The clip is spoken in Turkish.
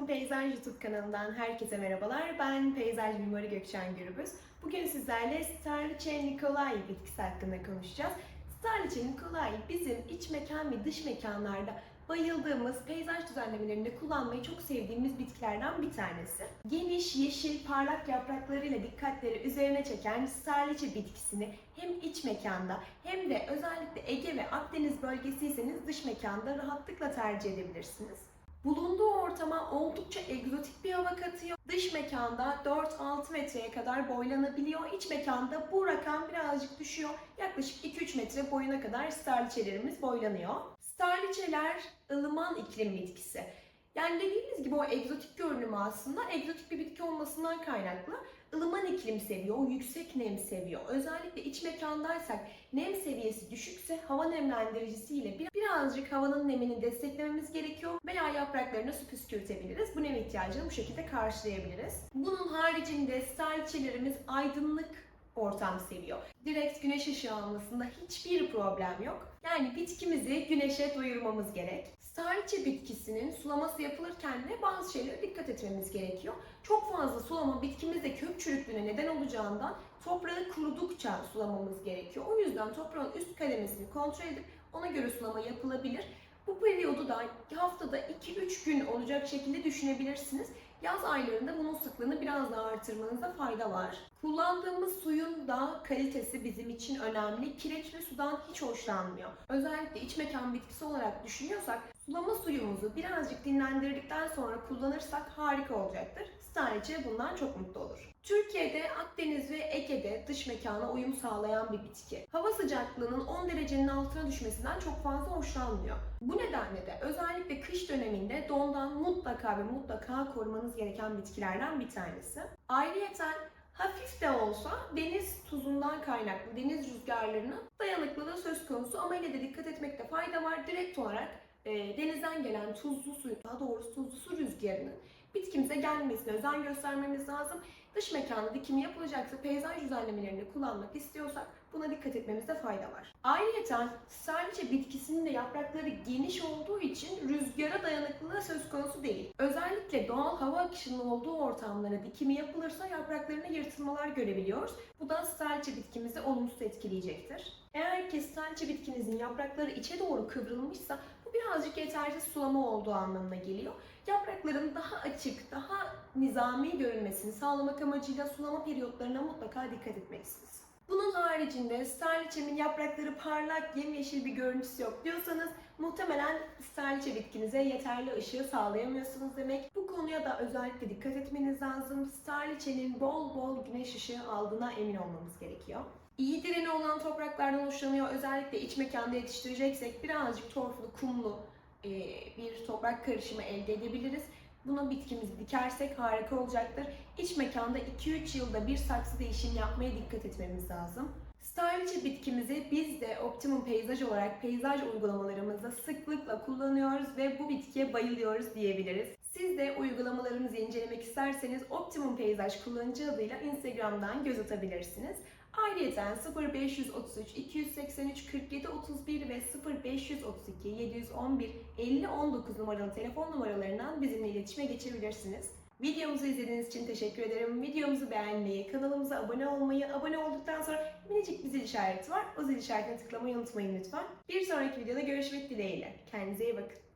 Optimum Peyzaj YouTube kanalından herkese merhabalar. Ben peyzaj mimarı Gökçen Gürbüz. Bugün sizlerle Starlice Nikolai bitkisi hakkında konuşacağız. Starlice Nikolai bizim iç mekan ve dış mekanlarda bayıldığımız, peyzaj düzenlemelerinde kullanmayı çok sevdiğimiz bitkilerden bir tanesi. Geniş, yeşil, parlak yapraklarıyla dikkatleri üzerine çeken Starlice bitkisini hem iç mekanda hem de özellikle Ege ve Akdeniz bölgesiyseniz dış mekanda rahatlıkla tercih edebilirsiniz. Bulunduğu ortama oldukça egzotik bir hava katıyor. Dış mekanda 4-6 metreye kadar boylanabiliyor. İç mekanda bu rakam birazcık düşüyor. Yaklaşık 2-3 metre boyuna kadar starliçelerimiz boylanıyor. Starliçeler ılıman iklim bitkisi. Yani dediğimiz gibi o egzotik görünümü aslında egzotik bir bitki olmasından kaynaklı. ılıman iklim seviyor, o yüksek nem seviyor. Özellikle iç mekandaysak nem seviyesi düşükse hava nemlendiricisiyle bir- birazcık havanın nemini desteklememiz gerekiyor veya yapraklarını su püskürtebiliriz. Bu nem ihtiyacını bu şekilde karşılayabiliriz. Bunun haricinde starliçelerimiz aydınlık ortam seviyor. Direkt güneş ışığı almasında hiçbir problem yok. Yani bitkimizi güneşe doyurmamız gerek. Starliçe bitkisinin sulaması yapılırken de bazı şeylere dikkat etmemiz gerekiyor. Çok fazla sulama bitkimizde kök çürüklüğüne neden olacağından toprağı kurudukça sulamamız gerekiyor. O yüzden toprağın üst kademesini kontrol edip ona göre sulama yapılabilir. Bu periyodu da haftada 2-3 gün olacak şekilde düşünebilirsiniz. Yaz aylarında bunun sıklığını biraz daha artırmanızda fayda var. Kullandığımız suyun da kalitesi bizim için önemli. Kireçli sudan hiç hoşlanmıyor. Özellikle iç mekan bitkisi olarak düşünüyorsak sulama suyumuzu birazcık dinlendirdikten sonra kullanırsak harika olacaktır. Starlice bundan çok mutlu olur. Türkiye'de Akdeniz dış mekana uyum sağlayan bir bitki. Hava sıcaklığının 10 derecenin altına düşmesinden çok fazla hoşlanmıyor. Bu nedenle de özellikle kış döneminde dondan mutlaka ve mutlaka korumanız gereken bitkilerden bir tanesi. Ayrıyeten hafif de olsa deniz tuzundan kaynaklı deniz rüzgarlarına dayanıklılığı söz konusu ama yine de dikkat etmekte fayda var. Direkt olarak e, denizden gelen tuzlu su, daha doğrusu tuzlu su rüzgarının bitkimize gelmesine özen göstermemiz lazım. Dış mekanda dikimi yapılacaksa peyzaj düzenlemelerini kullanmak istiyorsak buna dikkat etmemizde fayda var. Ayrıca sadece bitkisinin de yaprakları geniş olduğu için rüzgara dayanıklılığı söz konusu değil. Özellikle doğal hava akışının olduğu ortamlara dikimi yapılırsa yapraklarına yırtılmalar görebiliyoruz. Bu da starliçe bitkimizi olumsuz etkileyecektir. Eğer ki starliçe bitkinizin yaprakları içe doğru kıvrılmışsa birazcık yetersiz sulama olduğu anlamına geliyor. Yaprakların daha açık, daha nizami görünmesini sağlamak amacıyla sulama periyotlarına mutlaka dikkat etmelisiniz. Bunun haricinde starliçemin yaprakları parlak, yemyeşil bir görüntüsü yok diyorsanız muhtemelen starliçe bitkinize yeterli ışığı sağlayamıyorsunuz demek. Bu konuya da özellikle dikkat etmeniz lazım. Starliçenin bol bol güneş ışığı aldığına emin olmamız gerekiyor. İyi direni olan topraklardan hoşlanıyor. Özellikle iç mekanda yetiştireceksek birazcık torflu, kumlu bir toprak karışımı elde edebiliriz. Buna bitkimizi dikersek harika olacaktır. İç mekanda 2-3 yılda bir saksı değişim yapmaya dikkat etmemiz lazım. Starliçe bitkimizi biz de Optimum Peyzaj olarak peyzaj uygulamalarımızda sıklıkla kullanıyoruz ve bu bitkiye bayılıyoruz diyebiliriz. Siz de uygulamalarımızı incelemek isterseniz Optimum Peyzaj kullanıcı adıyla Instagram'dan göz atabilirsiniz. Ayrıca 0533 283 47 31 ve 0532 711 50 19 numaralı telefon numaralarından bizimle iletişime geçebilirsiniz. Videomuzu izlediğiniz için teşekkür ederim. Videomuzu beğenmeyi, kanalımıza abone olmayı, abone olduktan sonra minicik bir zil işareti var. O zil işaretine tıklamayı unutmayın lütfen. Bir sonraki videoda görüşmek dileğiyle. Kendinize iyi bakın.